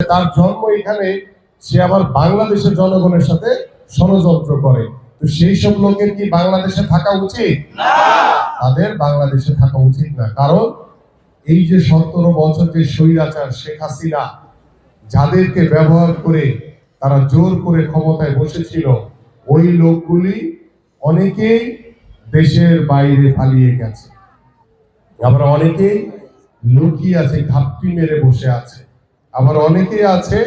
তার জন্ম এখানে সে আবার বাংলাদেশের জনগণের সাথে ষড়যন্ত্র করে। তো সেই সব লোকের কি বাংলাদেশে থাকা উচিত? তাদের বাংলাদেশে থাকা উচিত না। কারণ এই যে সতেরো বছর যে স্বৈরাচার শেখ হাসিনা যাদেরকে ব্যবহার করে তারা জোর করে ক্ষমতায় বসেছিল ওই লোকগুলি অনেকেই দেশের বাইরে পালিয়ে গেছে। আবার অনেকেই লুকিয়ে আছে ঘাপটি মেরে বসে আছে। আবার অনেকেই আছে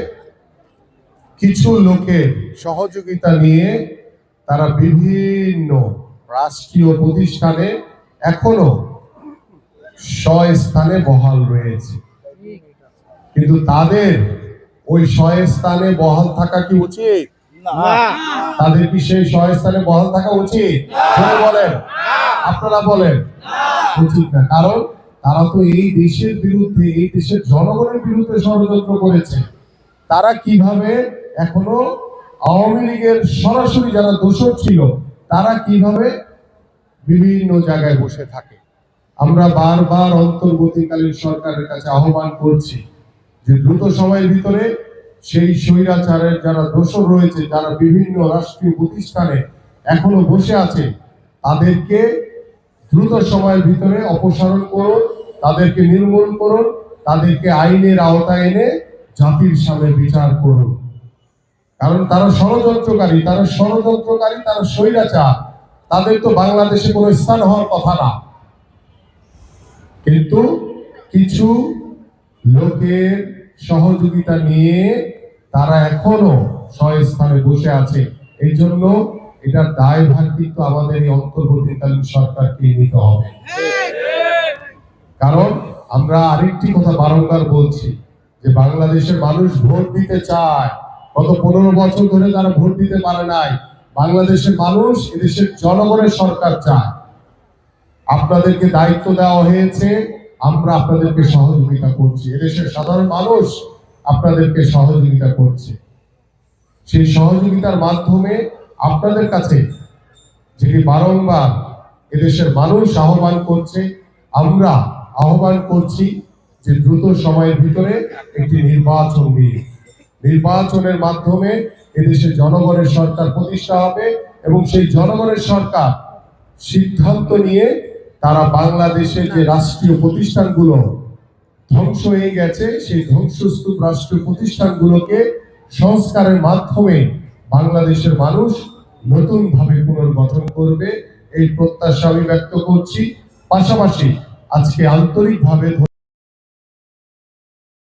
কিছু লোকের সহযোগিতা নিয়ে তারা বিভিন্ন রাষ্ট্রীয় প্রতিষ্ঠানে এখনও স্থানে বহাল রয়েছে। কিন্তু তাদের ওই স্থানে বহাল থাকা কি উচিত? তাদের কি সেই স্থানে বহাল থাকা উচিত? বলেন। আপনারা বলেন। উচিত না। কারণ তারা তো এই দেশের বিরুদ্ধে, এই দেশের জনগণের বিরুদ্ধে ষড়যন্ত্র করেছে। তারা কীভাবে এখনও আওয়ামী লীগের সরাসরি যারা দোষর ছিল, তারা কীভাবে বিভিন্ন জায়গায় বসে থাকে? আমরা বারবার অন্তর্বর্তীকালীন সরকারের কাছে আহ্বান করছি যে দ্রুত সময়ের ভিতরে সেই স্বৈরাচারের যারা দোষর রয়েছে, যারা বিভিন্ন রাষ্ট্রীয় প্রতিষ্ঠানে এখনও বসে আছে, তাদেরকে দ্রুত সময়ের ভিতরে অপসারণ করুন, তাদেরকে নির্মূল করুন, তাদেরকে আইনের আওতায় এনে জাতির সামনে বিচার করুন। কারণ তারা ষড়যন্ত্রকারী তারা ষড়যন্ত্রকারী, তারা স্বৈরাচার। তাদের তো বাংলাদেশে কোনো স্থান হওয়ার কথা না। কিন্তু কিছু লোকের সহযোগিতা নিয়ে তারা এখনও স্বস্থানে বসে আছে। এই জন্য এটার দায়ভার কিন্তু আমাদের এই অন্তর্বর্তীকালীন সরকারকে নিতে হবে। কারণ আমরা আরেকটি কথা বারংবার বলছি যে বাংলাদেশের মানুষ ভোট দিতে চায়। গত পনেরো বছর ধরে তারা ভোট দিতে পারে নাই। বাংলাদেশের মানুষ এদেশের জনগণের সরকার চায়। আপনাদেরকে দায়িত্ব দেওয়া হয়েছে, আমরা আপনাদেরকে সহযোগিতা করছি। এদেশের সাধারণ মানুষ আপনাদেরকে সহযোগিতা করছে। সেই সহযোগিতার মাধ্যমে আপনাদের কাছে যেটি বারংবার এদেশের মানুষ আহ্বান করছে, আমরা আহ্বান করছি যে দ্রুত সময়ের ভিতরে একটি নির্বাচন দিন। নির্বাচনের মাধ্যমে এদেশের জনগণের সরকার প্রতিষ্ঠা হবে এবং সেই জনগণের সরকার সিদ্ধান্ত নিয়ে তারা বাংলাদেশের যে রাষ্ট্রীয় প্রতিষ্ঠানগুলো ধ্বংস হয়ে গেছে, সেই ধ্বংসস্তূপ রাষ্ট্রীয় প্রতিষ্ঠানগুলোকে সংস্কারের মাধ্যমে বাংলাদেশের মানুষ নতুন ভাবে পুনর্গঠন করবে এই প্রত্যাশা আমি ব্যক্ত করছি। পাশাপাশি আজকে আন্তরিকভাবে